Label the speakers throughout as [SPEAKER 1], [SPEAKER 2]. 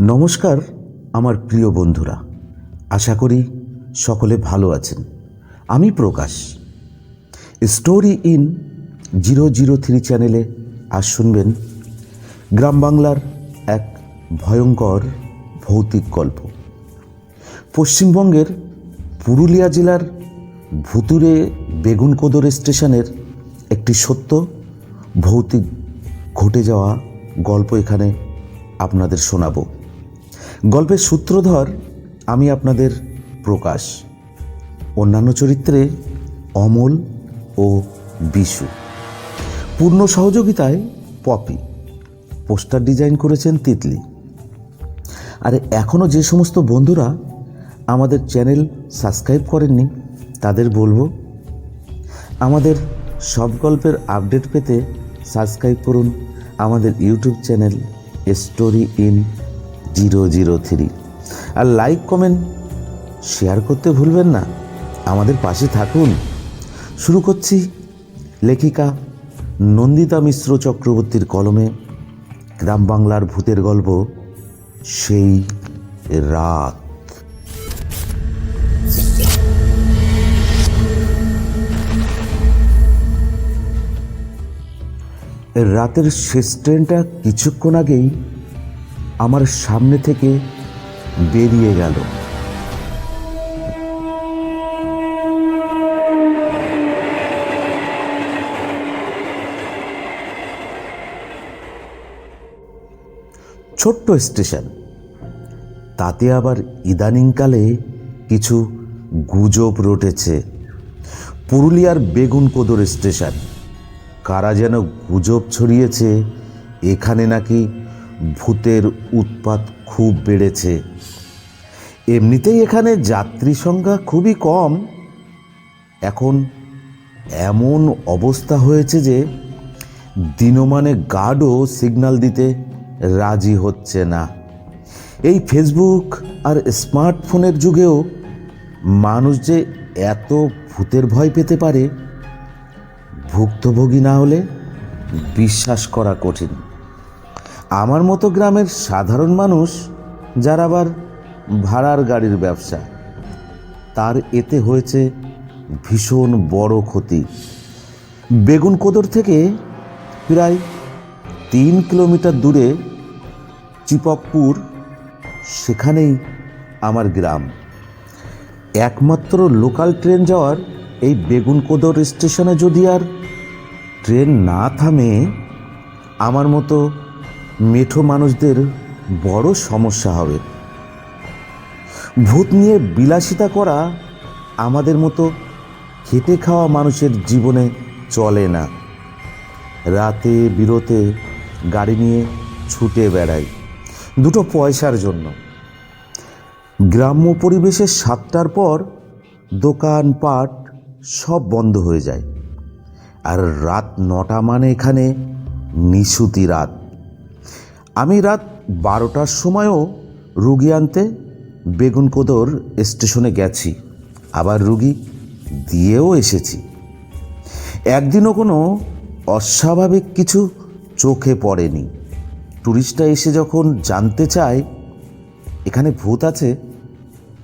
[SPEAKER 1] নমস্কার, আমার প্রিয় বন্ধুরা। আশা করি সকলে ভালো আছেন। আমি Prakash. Story in zero zero three চ্যানেলে আজ শুনবেন গ্রাম বাংলার এক ভয়ঙ্কর ভৌতিক গল্প। পশ্চিমবঙ্গের পুরুলিয়া জেলার ভুতুরে বেগুনকোদর স্টেশনের একটি সত্য, ভৌতিক ঘটে যাওয়া গল্প এখানে আপনাদের শোনাব। গল্পের সূত্রধর, আমি আপনাদের প্রকাশ। অন্যান্য চরিত্রে অমল ও বিশু। পূর্ণ সহযোগিতায় পপি। পোস্টার ডিজাইন করেছেন তিতলি। আর এখনও যে সমস্ত বন্ধুরা আমাদের চ্যানেল সাবস্ক্রাইব করেননি, তাদের বলব, আমাদের সব গল্পের আপডেট পেতে সাবস্ক্রাইব করুন আমাদের YouTube channel story in zero zero three. R like, comment, share করতে ভুলবেন না। আমাদের পাশে থাকুন। শুরু করছি লেখিকা নন্দিতা মিশ্র চক্রবর্তীর কলমে গ্রাম বাংলার ভূতের গল্প সেই রাত। রাতের শেষ ট্রেনটা কিছুক্ষণ আগেই আমার সামনে থেকে বেরিয়ে গেল। ছোট্ট স্টেশন। তাতে আবার ইদানিংকালে কিছু গুজব রটেছে। পুরুলিয়ার বেগুনকোদর স্টেশন। কারা যেন গুজব ছড়িয়েছে, এখানে নাকি ভূতের উৎপাত খুব বেড়েছে। এমনিতেই এখানে যাত্রী সংখ্যা খুবই কম। এখন এমন অবস্থা হয়েছে যে দিনমানে গার্ডও সিগন্যাল দিতে রাজি হচ্ছে না। এই ফেসবুক আর স্মার্টফোনের যুগেও মানুষ যে এত ভূতের ভয় পেতে পারে ভুক্তভোগী না হলে বিশ্বাস করা কঠিন। আমার মতো গ্রামের সাধারণ মানুষ যার আবার ভাড়ার গাড়ির ব্যবসা, তার এতে হয়েছে ভীষণ বড় ক্ষতি। বেগুনকোদর থেকে প্রায় তিন কিলোমিটার দূরে চিপকপুর, সেখানেই আমার গ্রাম। একমাত্র লোকাল ট্রেন যাওয়ার এই বেগুনকোদর স্টেশনে যদি আর ট্রেন না থামে, আমার মতো মেঠো মানুষদের বড় সমস্যা হবে। ভূত নিয়ে বিলাসিতা করা আমাদের মতো খেটে খাওয়া মানুষের জীবনে চলে না। রাতে বিরতে গাড়ি নিয়ে ছুটে বেড়াই, দুটো পয়সার জন্য। গ্রাম্য পরিবেশের সাতটার পর দোকানপাট সব বন্ধ হয়ে যায়। আর রাত নটা মানে এখানে নিশুতি রাত। আমি রাত বারোটার সময়ও রুগী আনতে বেগুনকোদর স্টেশনে গেছি, আবার রুগী দিয়েও এসেছি। একদিনও কোনো অস্বাভাবিক কিছু চোখে পড়েনি। টুরিস্টরা এসে যখন জানতে চায়, এখানে ভূত আছে,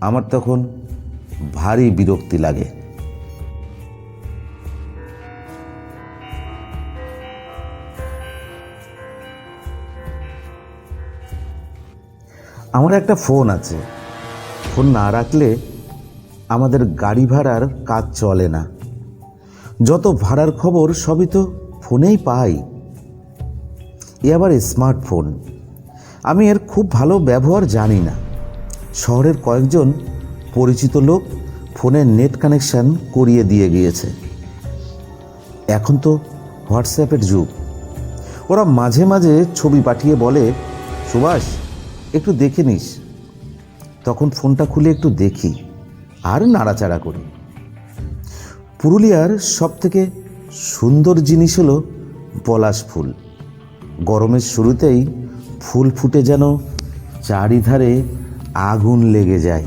[SPEAKER 1] আমার তখন ভারী বিরক্তি লাগে। আমার একটা ফোন আছে। ফোন না রাখলে আমাদের গাড়ি ভাড়ার কাজ চলে না। যত ভাড়ার খবর সবই তো ফোনেই পাই। এ আবার স্মার্টফোন। আমি এর খুব ভালো ব্যবহার জানি না। শহরের কয়েকজন পরিচিত লোক ফোনের নেট কানেকশান করিয়ে দিয়ে গিয়েছে। এখন তো হোয়াটসঅ্যাপের যুগ। ওরা মাঝে মাঝে ছবি পাঠিয়ে বলে, সুভাষ একটু দেখে নিস। তখন ফোনটা খুলে একটু দেখি আর নাড়াচাড়া করি। পুরুলিয়ার সব থেকে সুন্দর জিনিস হলো পলাশ ফুল। গরমের শুরুতেই ফুল ফুটে যেন চারিধারে আগুন লেগে যায়।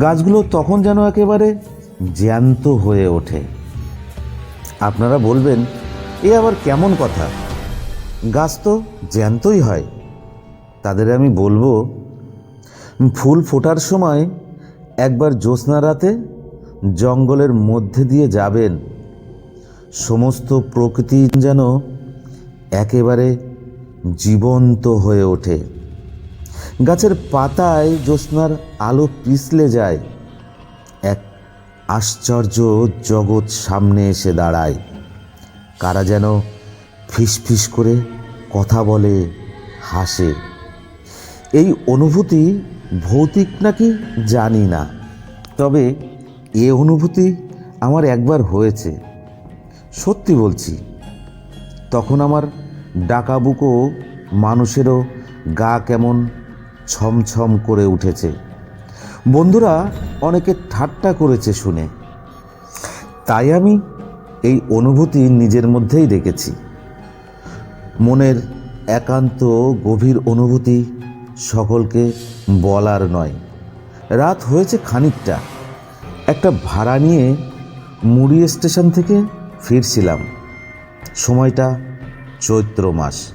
[SPEAKER 1] গাছগুলো তখন যেন একেবারে জ্যান্ত হয়ে ওঠে। আপনারা বলবেন, এ আবার কেমন কথা? গাছ তো জ্যান্তই হয়। তাদের আমি বলব, ফুল ফোটার সময় একবার জ্যোৎস্না রাতে জঙ্গলের মধ্যে দিয়ে যাবেন। সমস্ত প্রকৃতি যেন একেবারে জীবন্ত হয়ে ওঠে। গাছের পাতায় জ্যোৎস্নার আলো পিছলে যায়। এক আশ্চর্য জগৎ সামনে এসে দাঁড়ায়। কারা যেন ফিসফিস করে কথা বলে, হাসে। এই অনুভূতি ভৌতিক নাকি জানি না। তবে এ অনুভূতি আমার একবার হয়েছে। সত্যি বলছি, তখন আমার ডাকাবুকো মানুষেরও গা কেমন ছমছম করে উঠেছে। বন্ধুরা অনেকে ঠাট্টা করেছে শুনে। তাই আমি এই অনুভূতি নিজের মধ্যেই রেখেছি মনের একান্ত গভীর অনুভূতি সকলকে বলার নয়। রাত হয়েছে খানিকটা। একটা ভাড়া নিয়ে মুড়ি স্টেশন থেকে ফিরছিলাম। সময়টা চৈত্র মাস।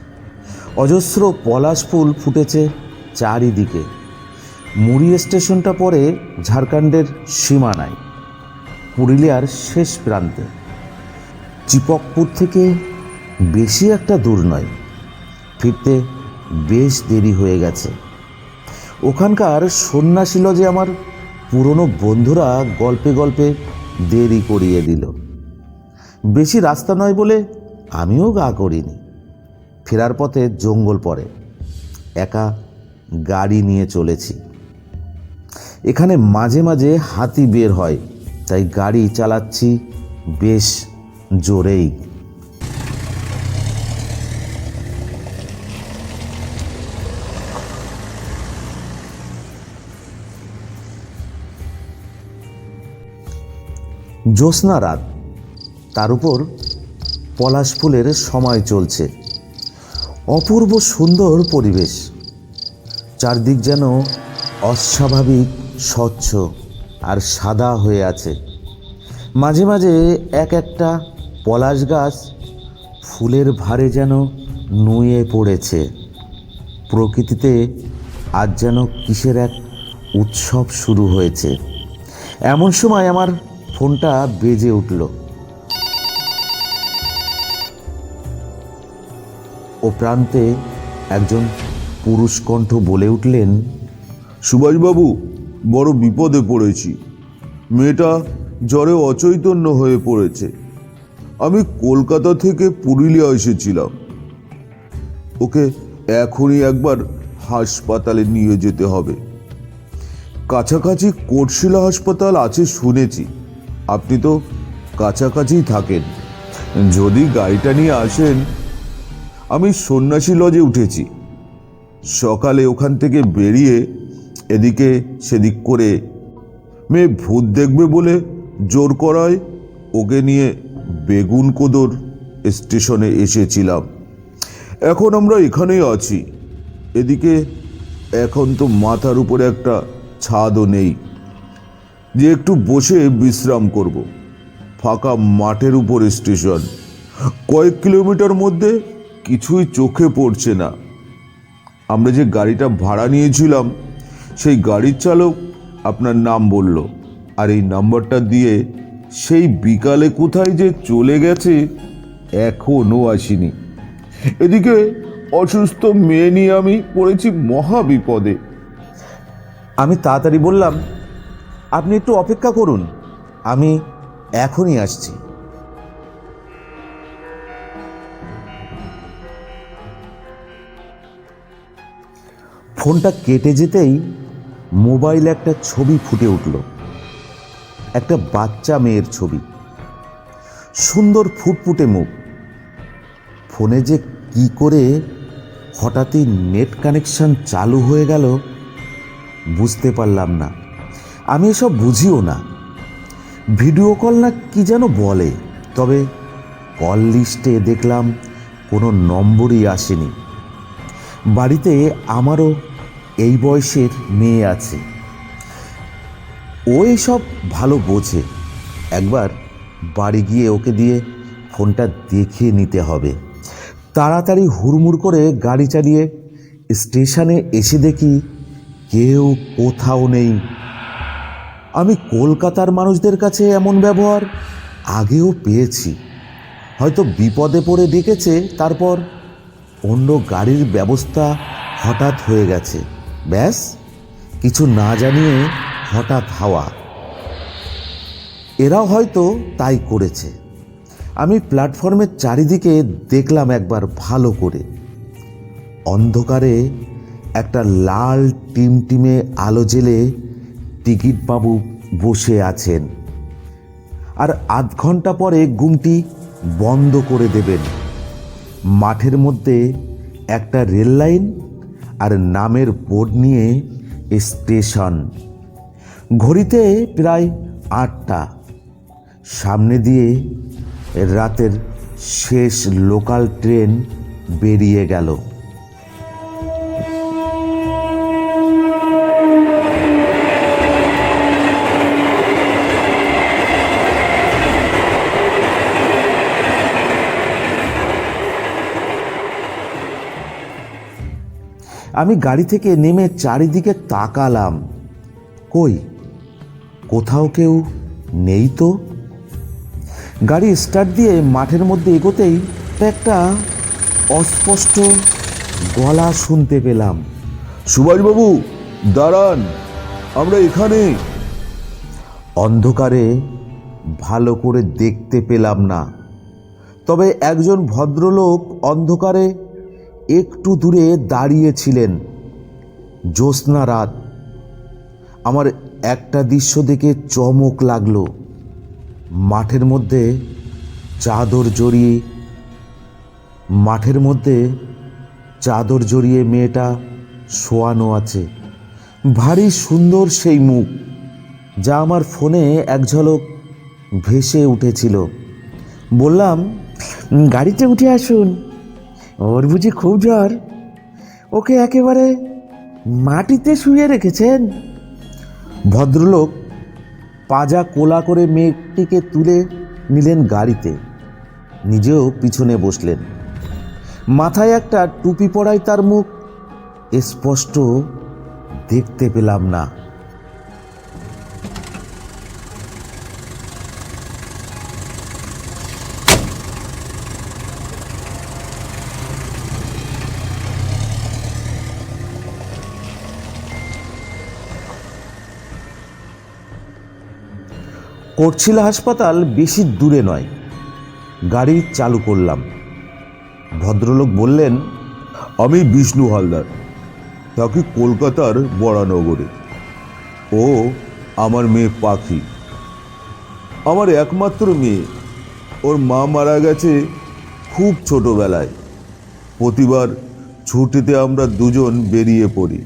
[SPEAKER 1] অজস্র পলাশ ফুল ফুটেছে চারিদিকে। মুড়ি স্টেশনটা পড়ে ঝাড়খণ্ডের সীমানায়, পুরুলিয়ার শেষ প্রান্তে। চিপকপুর থেকে বেশি একটা দূর নয়। ফিরতে বেশ দেরি হয়ে গেছে। ওখানকার সন্ন্যাসী লজে আমার পুরনো বন্ধুরা গল্পে গল্পে দেরি করিয়ে দিল। বেশি রাস্তা নয় বলে আমিও গা করিনি। ফেরার পথে জঙ্গল পড়ে। একা গাড়ি নিয়ে চলেছি। এখানে মাঝে মাঝে হাতি বের হয়, তাই গাড়ি চালাচ্ছি বেশ জোরেই। জ্যোৎস্না রাত। তার উপর পলাশ ফুলের সময় চলছে। অপূর্ব সুন্দর পরিবেশ। চারদিক যেন অস্বাভাবিক, স্বচ্ছ আর সাদা হয়ে আছে। মাঝে মাঝে এক একটা পলাশ গাছ ফুলের ভারে যেন নুয়ে পড়েছে। প্রকৃতিতে আজ যেন কিসের এক উৎসব শুরু হয়েছে। এমন সময় আমার ফোনটা বেজে উঠল। ও প্রান্তে একজন পুরুষ কণ্ঠ বলে উঠলেন,
[SPEAKER 2] সুভাষবাবু, বড় বিপদে পড়েছি। মেয়েটা জ্বরে অচৈতন্য হয়ে পড়েছে। আমি কলকাতা থেকে পুরুলিয়া এসেছিলাম। ওকে এখনই একবার হাসপাতালে নিয়ে যেতে হবে। কাছাকাছি কোটশিলা হাসপাতাল আছে শুনেছি। আপনি তো কাছাকাছিই থাকেন। যদি গাড়িটা নিয়ে আসেন, আমি সন্ন্যাসী লজে উঠেছি। সকালে ওখান থেকে বেরিয়ে এদিকে সেদিক করে মেয়ে ভূত দেখবে বলে জোর করায় ওকে নিয়ে বেগুন কোদর স্টেশনে এসেছিলাম। এখন আমরা এখানেই আছি। এদিকে এখন তো মাথার উপরে একটা ছাদও নেই। যে একটু বসে বিশ্রাম করব। ফাঁকা মাঠের উপর স্টেশন। কয়েক কিলোমিটার মধ্যে কিছুই চোখে পড়ছে না। আমরা যে গাড়িটা ভাড়া নিয়েছিলাম, সেই গাড়ির চালক আপনার নাম বলল। আর এই নাম্বারটা দিয়ে সেই বিকালে কোথায় যে চলে গেছে এখনও আসিনি। এদিকে অসুস্থ মেয়ে নিয়ে আমি পড়েছি মহা বিপদে
[SPEAKER 1] আমি তাড়াতাড়ি বললাম আপনি একটু অপেক্ষা করুন। আমি এখনই আসছি। ফোনটা কেটে যেতেই মোবাইলে একটা ছবি ফুটে উঠল। একটা বাচ্চা মেয়ের ছবি। সুন্দর ফুটফুটে মুখ। ফোনে যে কি করে হঠাৎই নেট কানেকশন চালু হয়ে গেল, বুঝতে পারলাম না। আমি এসব বুঝিও না। ভিডিও কল না কি যেন বলে, তবে কল লিস্টে দেখলাম কোনো নম্বরই আসেনি। বাড়িতে আমারও এই বয়সের মেয়ে আছে। ও সব ভালো বোঝে। একবার বাড়ি গিয়ে ওকে দিয়ে ফোনটা দেখে নিতে হবে। তাড়াতাড়ি হুড়মুড় করে গাড়ি চালিয়ে স্টেশনে এসে দেখি কেউ কোথাও নেই। আমি কলকাতার মানুষদের কাছে এমন ব্যবহার আগেও পেয়েছি। হয়তো বিপদে পড়ে ডেকেছে তারপর অন্য গাড়ির ব্যবস্থা হঠাৎ হয়ে গেছে। ব্যাস, কিছু না জানিয়ে হঠাৎ হাওয়া। এরাও হয়তো তাই করেছে। আমি প্ল্যাটফর্মের চারিদিকে দেখলাম একবার ভালো করে। অন্ধকারে একটা লাল টিমটিমে আলো জেলে টিকিটবাবু বসে আছেন। আর আধ ঘণ্টা পরে ঘুমটি বন্ধ করে দেবেন। মাঠের মধ্যে একটা রেল লাইন আর নামের বোর্ড নিয়ে স্টেশন। ঘড়িতে প্রায় আটটা। সামনে দিয়ে রাতের শেষ লোকাল ট্রেন বেরিয়ে গেল। আমি গাড়ি থেকে নেমে চারিদিকে তাকালাম। কই? কোথাও কেউ নেই তো? গাড়ি স্টার্ট দিয়ে মাঠের মধ্যে এগোতেই একটা অস্পষ্ট গলা শুনতে পেলাম।
[SPEAKER 2] সুভাষবাবু দাঁড়ান আমরা এখানে।
[SPEAKER 1] অন্ধকারে ভালো করে দেখতে পেলাম না। তবে একজন ভদ্রলোক অন্ধকারে একটু দূরে দাঁড়িয়েছিলেন। জ্যোৎস্না রাত। আমার একটা দৃশ্য দেখে চমক লাগল। মাঠের মধ্যে চাদর জড়িয়ে, মাঠের মধ্যে চাদর জড়িয়ে মেয়েটা শোয়ানো আছে। ভারী সুন্দর সেই মুখ, যা আমার ফোনে এক ঝলক ভেসে উঠেছিল। বললাম, গাড়িতে উঠে আসুন। ওর বুঝি খুব জ্বর? ওকে একেবারে মাটিতে শুয়ে রেখেছেন? ভদ্রলোক পাজা কোলা করে মেয়েটিকে তুলে নিলেন গাড়িতে। নিজেও পিছনে বসলেন। মাথায় একটা টুপি পড়ায় তার মুখ। স্পষ্ট দেখতে পেলাম না। কোটছিলা হাসপাতাল বেশি দূরে নয়। গাড়ি চালু করলাম। ভদ্রলোক বললেন,
[SPEAKER 2] আমি বিষ্ণু হালদার। থাকি কলকাতার বড়ানগরে ও আমার মেয়ে পাখি। আমার একমাত্র মেয়ে। ওর মা মারা গেছে খুব ছোটবেলায়। প্রতিবার ছুটিতে আমরা দুজন বেরিয়ে পড়ি।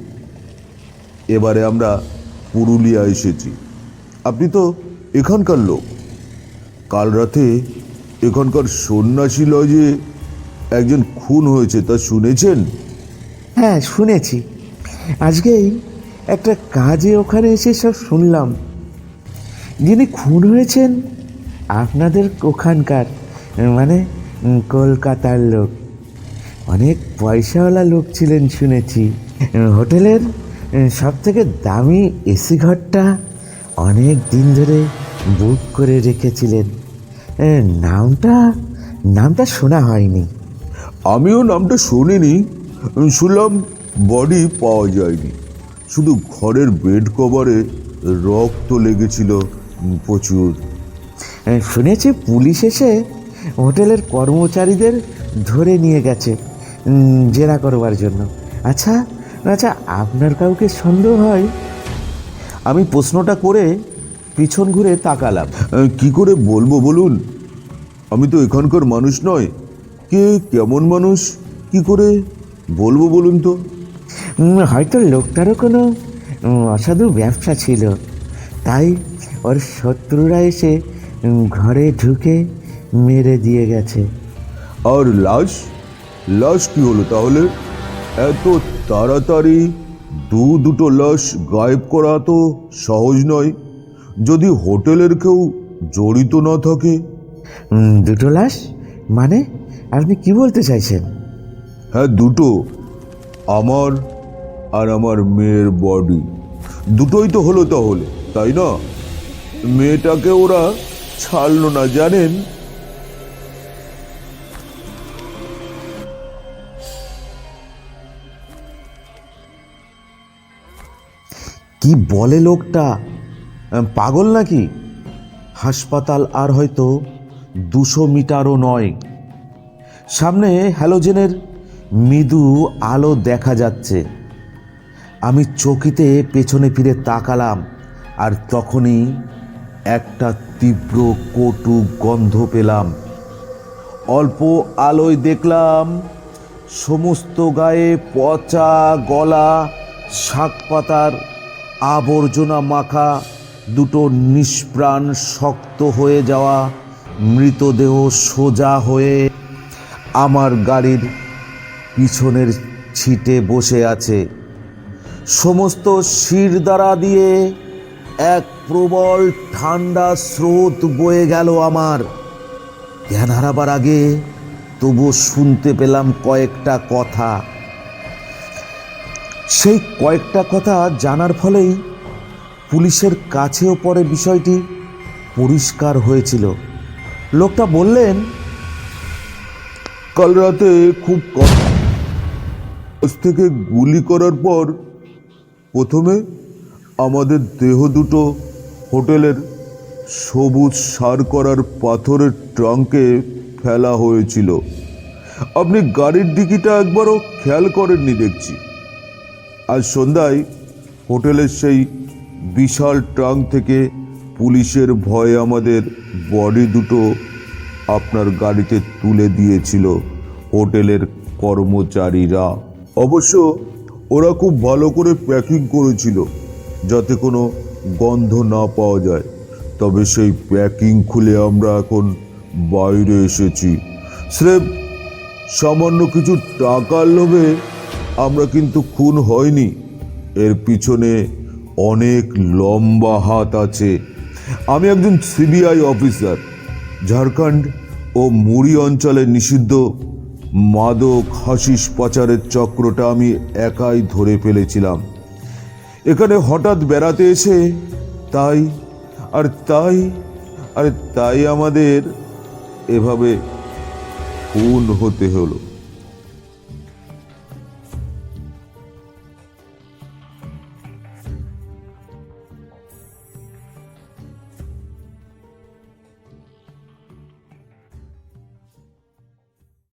[SPEAKER 2] এবারে আমরা পুরুলিয়া এসেছি। আপনি তো এখানকার লোক। কাল রাতে এখানকার সন্ন্যাসী লজে একজন খুন হয়েছে, তা শুনেছেন?
[SPEAKER 1] হ্যাঁ শুনেছি। আজকেই একটা কাজে ওখানে এসে সব শুনলাম। যিনি খুন হয়েছেন আপনাদের ওখানকার মানে কলকাতার লোক। অনেক পয়সাওয়ালা লোক ছিলেন, শুনেছি। হোটেলের সব থেকে দামি এসি ঘরটা অনেক দিন ধরে বুক করে রেখেছিলেন। নামটা নামটা শোনা হয়নি।
[SPEAKER 2] আমিও নামটা শুনিনি। শুনলাম বডি পাওয়া যায়নি। শুধু ঘরের বেড কভারে রক্ত লেগেছিল প্রচুর।
[SPEAKER 1] শুনেছি পুলিশ এসে হোটেলের কর্মচারীদের ধরে নিয়ে গেছে জেরা করবার জন্য। আচ্ছা আচ্ছা আপনার কাউকে সন্দেহ হয়? আমি প্রশ্নটা করে পিছন ঘুরে তাকালাম।
[SPEAKER 2] কি করে বলব বলুন? আমি তো এখানকার মানুষ নয়। কে কেমন মানুষ? কি করে বলব বলুন তো?
[SPEAKER 1] হয়তো লোকটারও কোনো অসাধু ব্যবসা ছিল। তাই ওর শত্রুরা এসে ঘরে ঢুকে মেরে দিয়ে গেছে।
[SPEAKER 2] আর লাশ? লাশ কি হলো তাহলে? এত তাড়াতাড়ি দু দুটো লাশ গায়েব করা তো সহজ নয়। যদি হোটেলের কেউ জড়িত না থাকে?
[SPEAKER 1] দুটো লাশ মানে? আপনি কি বলতে চাইছেন?
[SPEAKER 2] হ্যাঁ দুটো। আমার আর আমার মেয়ের বডি দুটোই তো হলো তাহলে তাই না? মেয়েটাকে ওরা ছাড়লো না জানেন?
[SPEAKER 1] কি বলে লোকটা? পাগল নাকি? হাসপাতাল আর হয়তো দুশো মিটারও নয়। সামনে হ্যালোজেনের মৃদু আলো দেখা যাচ্ছে। আমি চকিতে পেছনে ফিরে তাকালাম আর তখনই একটা তীব্র কটু গন্ধ পেলাম। অল্প আলোয় দেখলাম সমস্ত গায়ে পচা গলা, শাক পাতার আবর্জনা মাখা দুটো নিষ্প্রাণ শক্ত হয়ে যাওয়া, মৃতদেহ সোজা হয়ে আমার গাড়ির পিছনের ছিটে বসে আছে। সমস্ত শিরদাঁড়া দিয়ে এক প্রবল ঠান্ডা স্রোত বয়ে গেল আমার। জ্ঞান হারাবার আগে তবু শুনতে পেলাম কয়েকটা কথা। সেই কয়েকটা কথা জানার ফলেই পুলিশের কাছেও পরে বিষয়টি। পরিষ্কার হয়েছিল। লোকটা বললেন,
[SPEAKER 2] কাল রাতে খুব থেকে গুলি করার পর প্রথমে আমাদের দেহ দুটো হোটেলের সবুজ সার করার পাথরের ট্রাঙ্কে ফেলা হয়েছিল। আপনি গাড়ির ডিকিটা একবারও খেয়াল করেননি দেখছি। আজ সন্ধ্যায় হোটেলের সেই বিশাল ট্রাঙ্ক থেকে পুলিশের ভয়ে আমাদের বডি দুটো আপনার গাড়িতে তুলে দিয়েছিল হোটেলের কর্মচারীরা। অবশ্য ওরা খুব ভালো করে প্যাকিং করেছিল যাতে কোনো গন্ধ না পাওয়া যায়। তবে সেই প্যাকিং খুলে আমরা এখন বাইরে এসেছি। স্রেফ সামান্য কিছু টাকার লোভে আমরা কিন্তু খুন হয়নি। এর পিছনে অনেক লম্বা হাত আছে। আমি একজন সিবিআই অফিসার। ঝাড়খণ্ড ও মুড়ি অঞ্চলে নিষিদ্ধ মাদক হাসিস পাচারের চক্রটা আমি একাই ধরে ফেলেছিলাম। এখানে হঠাৎ বেড়াতে এসে তাই, আর তাই আর তাই আমাদের এভাবে খুন হতে হলো।